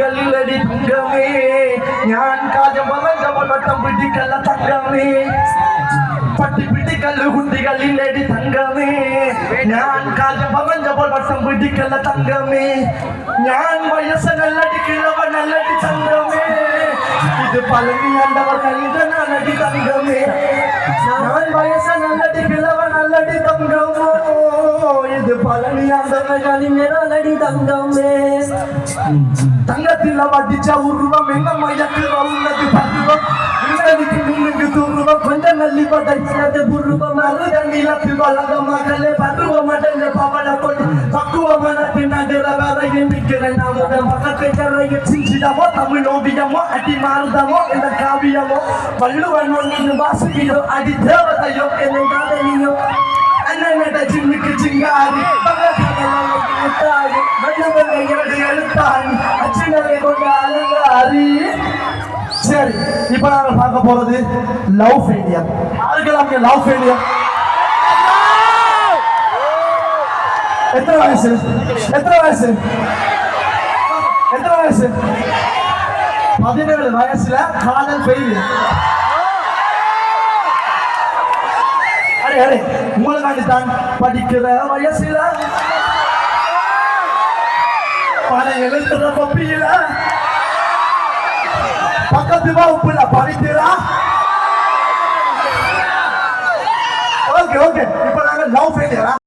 കല്ലടി തങ്കമേ ഞാൻ കാര്യം പറഞ്ഞവട്ടം പിടിക്കല്ല തങ്കമേ. പട്ടി പിടിക്കല്ല് കുട്ടികളില്ലടി തങ്കമേ. ഞാൻ കാര്യം പറഞ്ഞപ്പോൾ വട്ടം പിടിക്കല്ല തങ്കമേ. ഞാൻ വയസ്സനല്ലടി കിഴവനല്ലടി തങ്കമേ. ഇത് പലങ്ങിയണ്ടവർ നൽകനല്ലടി തങ്കമേ. ഞാൻ വയസ്സനല്ലടി കിഴവനല്ലടി തങ്കമോ. ഇത് പലങ്ങിയാണ്ടവർ കളിഞ്ഞ கலிஞரடி தங்கமே. தங்கத்தில் வடிச்ச உருவம் என்ன மயத்தில் உள்ளது பருவம்? இன்னதுக்கு முன்னுக்கு தூருவம் கொஞ்சம் நல்லி படைச்சது புருவம் அருத நிலத்தில் வளர்ந்த மகளே பருவம் அடைந்த பவள கொண்டு கரையில் சிஞ்சிடமோ தமிழ் ஓவியமோ அடி மாறுதமோ இந்த காவியமோ. வள்ளுவன் ஒன்று அடி தேவதையோ என்னை காதலியோ. சின்னுக்கு சிங்காரி சரி இப்ப நாங்க பார்க்க போறது லவ் ஃபெயிலியர் யாருக்கெல்லாம் லவ் ஃபெயிலியர் எத்தனை வயசு? எத்தனை வயசு? எத்தனை வயசு? பதினேழு வயசுல காதல் ஃபெயிலியர் அடே அடே உங்களுக்காண்டி தான் படிக்கிற வயசுல பல எழுத்துற பப்பியில? பக்கத்து வகுப்புல படிக்கிறா ஓகே ஓகே. இப்ப நாங்க லவ் ஃபெயிலியரா